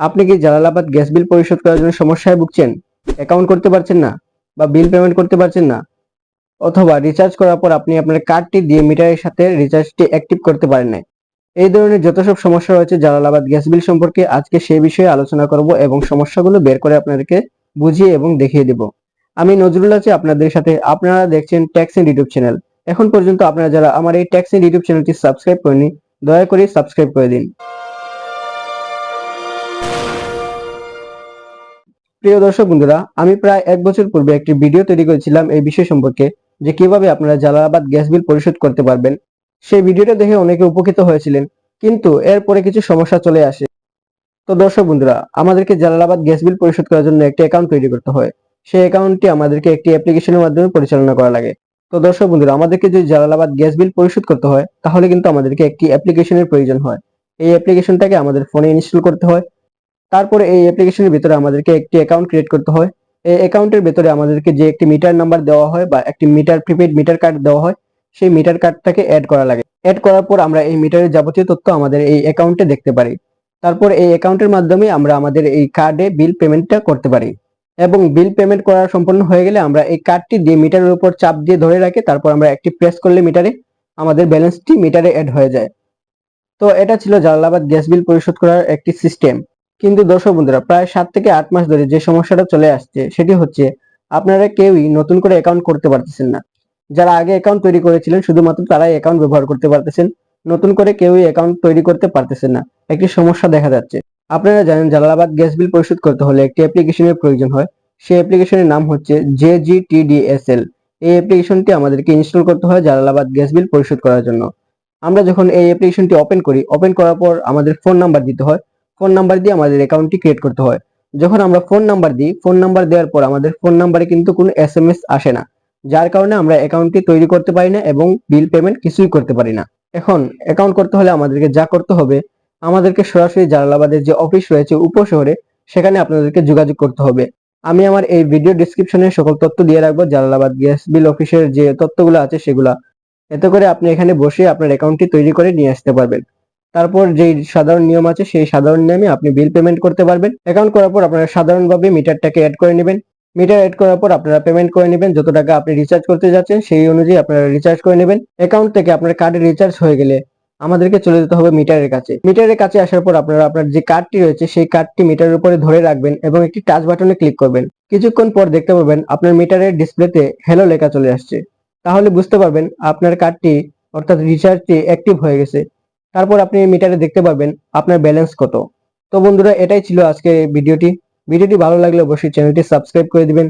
আপনি কি Jalalabad gas bill পরিশোধ করার জন্য সমস্যায় ভুগছেন? অ্যাকাউন্ট করতে পারছেন না বা বিল পেমেন্ট করতে পারছেন না, অথবা রিচার্জ করার পর আপনি আপনার কার্ডটি দিয়ে মিটারের সাথে রিচার্জটি অ্যাক্টিভ করতে পারেন না এই ধরনের যত সব সমস্যা রয়েছে জালালাবাদ গ্যাস বিল সম্পর্কে আজকে সেই বিষয়ে আলোচনা করব এবং সমস্যাগুলো বের করে আপনাদেরকে বুঝিয়ে এবং দেখিয়ে দেব। আমি নজরুল আছি আপনাদের সাথে। আপনারা দেখছেন ট্যাক্স এন্ড ইউটিউব চ্যানেল এখন পর্যন্ত আপনারা যারা আমার এই ট্যাক্স এন্ড ইউটিউব চ্যানেলটি সাবস্ক্রাইব করেনি দয়া করে সাবস্ক্রাইব করে দিন। প্রিয় দর্শক বন্ধুরা, আমি প্রায় এক বছর পূর্বে একটি ভিডিও তৈরি করেছিলাম এই বিষয় সম্পর্কে, যে কীভাবে আপনারা জালালাবাদ গ্যাস বিল পরিশোধ করতে পারবেন। সেই ভিডিওটা দেখে অনেকে উপকৃত হয়েছিলেন, কিন্তু এরপরে কিছু সমস্যা চলে আসে। তো দর্শক বন্ধুরা, আমাদেরকে জালালাবাদ গ্যাস বিল পরিশোধ করার জন্য একটি অ্যাকাউন্ট তৈরি করতে হয়। সেই অ্যাকাউন্টটি আমাদেরকে একটি অ্যাপ্লিকেশনের মাধ্যমে পরিচালনা করা লাগে। তো দর্শক বন্ধুরা, আমাদেরকে যদি জালালাবাদ গ্যাস বিল পরিশোধ করতে হয়, তাহলে কিন্তু আমাদেরকে একটি অ্যাপ্লিকেশনের প্রয়োজন হয়। এই অ্যাপ্লিকেশনটাকে আমাদের ফোনে ইনস্টল করতে হয়। তারপরে এই অ্যাপ্লিকেশনের ভিতরে আমাদেরকে একটি অ্যাকাউন্ট ক্রিয়েট করতে হয়। এই অ্যাকাউন্টের ভিতরে আমাদেরকে যে একটি মিটার নাম্বার দেওয়া হয় বা একটি মিটার প্রিপেড মিটার কার্ড দেওয়া হয়, সেই মিটার কার্ডটাকে অ্যাড করা লাগে। অ্যাড করার পর আমরা এই মিটারের যাবতীয় তথ্য আমাদের এই অ্যাকাউন্টে দেখতে পারি। তারপর এই অ্যাকাউন্টের মাধ্যমে আমরা আমাদের এই কার্ডে বিল পেমেন্টটা করতে পারি। এবং বিল পেমেন্ট করা সম্পন্ন হয়ে গেলে আমরা এই কার্ডটি দিয়ে মিটারের উপর চাপ দিয়ে ধরে রাখি, তারপর আমরা একটি প্রেস করলে মিটারে আমাদের ব্যালেন্সটি মিটারে অ্যাড হয়ে যায়। তো এটা ছিল জালালাবাদ গ্যাস বিল পরিশোধ করার একটি সিস্টেম কিন্তু দর্শক বন্ধুরা, প্রায় সাত থেকে আট মাস ধরে যে সমস্যাটা চলে আসছে, সেটি হচ্ছে আপনারা কেউই নতুন করে অ্যাকাউন্ট করতে পারতেছেন না। যারা আগে অ্যাকাউন্ট তৈরি করেছিলেন, শুধুমাত্র তারাই অ্যাকাউন্ট ব্যবহার করতে পারতেছেন। নতুন করে কেউই অ্যাকাউন্ট তৈরি করতে পারতেছেন না। একটি সমস্যা দেখা যাচ্ছে। আপনারা জানেন, জালালাবাদ গ্যাস বিল পরিশোধ করতে হলে একটি অ্যাপ্লিকেশনের প্রয়োজন হয়। সেই অ্যাপ্লিকেশনের নাম হচ্ছে জেজিটিডিএসএল। এই অ্যাপ্লিকেশনটি আমাদেরকে ইনস্টল করতে হয় জালালাবাদ গ্যাস বিল পরিশোধ করার জন্য। আমরা যখন এই অ্যাপ্লিকেশনটি ওপেন করি ওপেন করার পর আমাদের ফোন নাম্বার দিতে হয়। ফোন নাম্বার দিয়ে আমাদের অ্যাকাউন্টটি ক্রিয়েট করতে হয়। যখন আমরা ফোন নাম্বার দিই, ফোন নাম্বার দেওয়ার পর আমাদের ফোন নাম্বারে কিন্তু কোনো এস এম এস আসে না, যার কারণে আমরা অ্যাকাউন্টটি তৈরি করতে পারি না এবং বিল পেমেন্ট কিছুই করতে পারি না। এখন অ্যাকাউন্ট করতে হলে আমাদেরকে যা করতে হবে, আমাদেরকে সরাসরি জালালাবাদের যে অফিস রয়েছে উপশহরে, সেখানে আপনাদেরকে যোগাযোগ করতে হবে। আমি আমার এই ভিডিও ডিসক্রিপশনে সকল তথ্য দিয়ে রাখব, জালালাবাদ গ্যাস বিল অফিসের যে তথ্যগুলো আছে সেগুলা। এতে করে আপনি এখানে বসে আপনার অ্যাকাউন্টটি তৈরি করে নিয়ে আসতে পারবেন। তারপর যেই সাধারণ নিয়ম আছে, সেই সাধারণ নিয়মে আপনি বিল পেমেন্ট করতে পারবেন। অ্যাকাউন্ট করার পর আপনারা সাধারণভাবে মিটারটাকে অ্যাড করে নেবেন। মিটার অ্যাড করার পর আপনারা পেমেন্ট করে নেবেন। যত টাকা আপনি রিচার্জ করতে যাচ্ছেন, সেই অনুযায়ী আপনারা রিচার্জ করে নেবেন। অ্যাকাউন্ট থেকে আপনার কার্ডে রিচার্জ হয়ে গেলে আমাদেরকে চলে যেতে হবে মিটারের কাছে। মিটারের কাছে আসার পর আপনারা আপনার যে কার্ডটি রয়েছে, সেই কার্ডটি মিটারের উপরে ধরে রাখবেন এবং একটি টাচ বাটনে ক্লিক করবেন। কিছুক্ষণ পর দেখতে পাবেন আপনার মিটারের ডিসপ্লেতে হ্যালো লেখা চলে আসছে। তাহলে বুঝতে পারবেন আপনার কার্ডটি অর্থাৎ রিচার্জটি অ্যাক্টিভ হয়ে গেছে। তারপর আপনি মিটারে দেখতে পাবেন আপনার ব্যালেন্স কত। তো বন্ধুরা, এটাই ছিল আজকে ভিডিওটি ভিডিওটি ভালো লাগলে অবশ্যই চ্যানেলটি সাবস্ক্রাইব করে দিবেন।